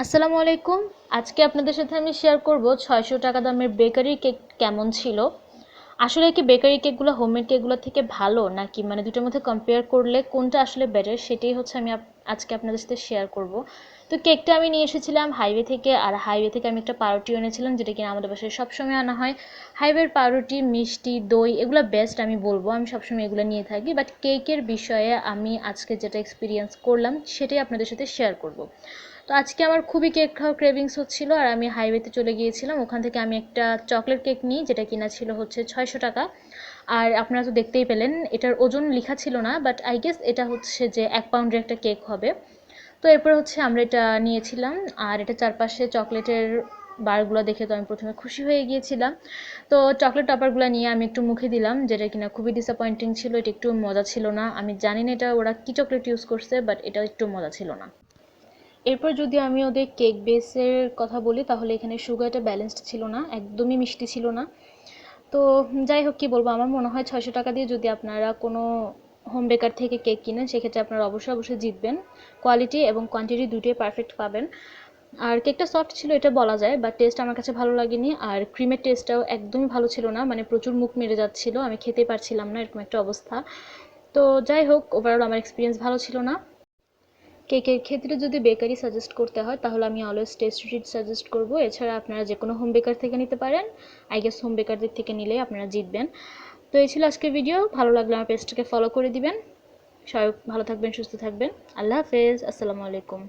আসসালামু আলাইকুম। আজকে আপনাদের সাথে আমি শেয়ার করব ছয়শো টাকা দামের বেকারি কেক কেমন ছিল। আসলে কি বেকারি কেকগুলো হোমমেড কেকগুলো থেকে ভালো, নাকি মানে দুটোর মধ্যে কম্পেয়ার করলে কোনটা আসলে বেটার সেটাই হচ্ছে আমি আজকে আপনাদের সাথে শেয়ার করব। তো কেকটা আমি নিয়ে এসেছিলাম হাইওয়ে থেকে, আর হাইওয়ে থেকে আমি একটা পাউরুটি এনেছিলাম, যেটা কিনা আমাদের বাসায় সবসময় আনা হয়। হাইওয়ের পাউরুটি, মিষ্টি, দই, এগুলো বেস্ট আমি বলব, আমি সবসময় এগুলো নিয়ে থাকি। বাট কেকের বিষয়ে আমি আজকে যেটা এক্সপিরিয়েন্স করলাম, সেটাই আপনাদের সাথে শেয়ার করব। আজকে আমার খুবই কেক খাওয়ার ক্রেভিংস হচ্ছিল, আর আমি হাইওয়েতে চলে গিয়েছিলাম। ওখান থেকে আমি একটা চকলেট কেক নিই, যেটা কিনা ছিল হচ্ছে ছয়শো টাকা। আর আপনারা তো দেখতেই পেলেন, এটার ওজন লেখা ছিল না বাট আই গেস এটা হচ্ছে যে এক পাউন্ডের একটা কেক হবে। তো এরপর হচ্ছে আমরা এটা নিয়েছিলাম, আর এটা চারপাশে চকলেটের বারগুলো দেখে তো আমি প্রথমে খুশি হয়ে গিয়েছিলাম। তো চকলেট টপারগুলো নিয়ে আমি একটু মুখে দিলাম, যেটা কিনা খুবই ডিসঅ্যাপয়েন্টিং ছিল, এটা একটু মজা ছিল না। আমি জানি না এটা ওরা কী চকলেট ইউজ করছে বাট এটা একটু মজা ছিল না। এরপর যদি আমি ওদের কেক বেসের কথা বলি, তাহলে এখানে সুগারটা ব্যালেন্সড ছিল না, একদমই মিষ্টি ছিল না। তো যাই হোক, কী বলব, আমার মনে হয় ছয়শো টাকা দিয়ে যদি আপনারা কোনো হোম বেকার থেকে কেক কিনেন, সেক্ষেত্রে আপনারা অবশ্যই অবশ্যই জিতবেন। কোয়ালিটি এবং কোয়ান্টিটি দুটোই পারফেক্ট পাবেন। আর কেকটা সফট ছিল, এটা বলা যায় বাট টেস্ট আমার কাছে ভালো লাগেনি। আর ক্রিমের টেস্টটাও একদমই ভালো ছিল না মানে প্রচুর মুখ মেরে যাচ্ছিল, আমি খেতে পারছিলাম না, এরকম একটা অবস্থা। তো যাই হোক ওভারঅল আমার এক্সপিরিয়েন্স ভালো ছিল না। কেকের ক্ষেত্রে যদি বেকারি সাজেস্ট করতে হয়, তাহলে আমি অলওয়েজ টেস্ট রিট সাজেস্ট করব। এছাড়া আপনারা যে কোনো হোম বেকার থেকে নিতে পারেন। আই গেস হোম বেকারদের থেকে নিলেই আপনারা জিতবেন। তো এই ছিল আজকের ভিডিও ভালো লাগলে আমার পেজটাকে ফলো করে দিবেন। সবাই ভালো থাকবেন, সুস্থ থাকবেন। আল্লাহ হাফেজ। আসসালামু আলাইকুম।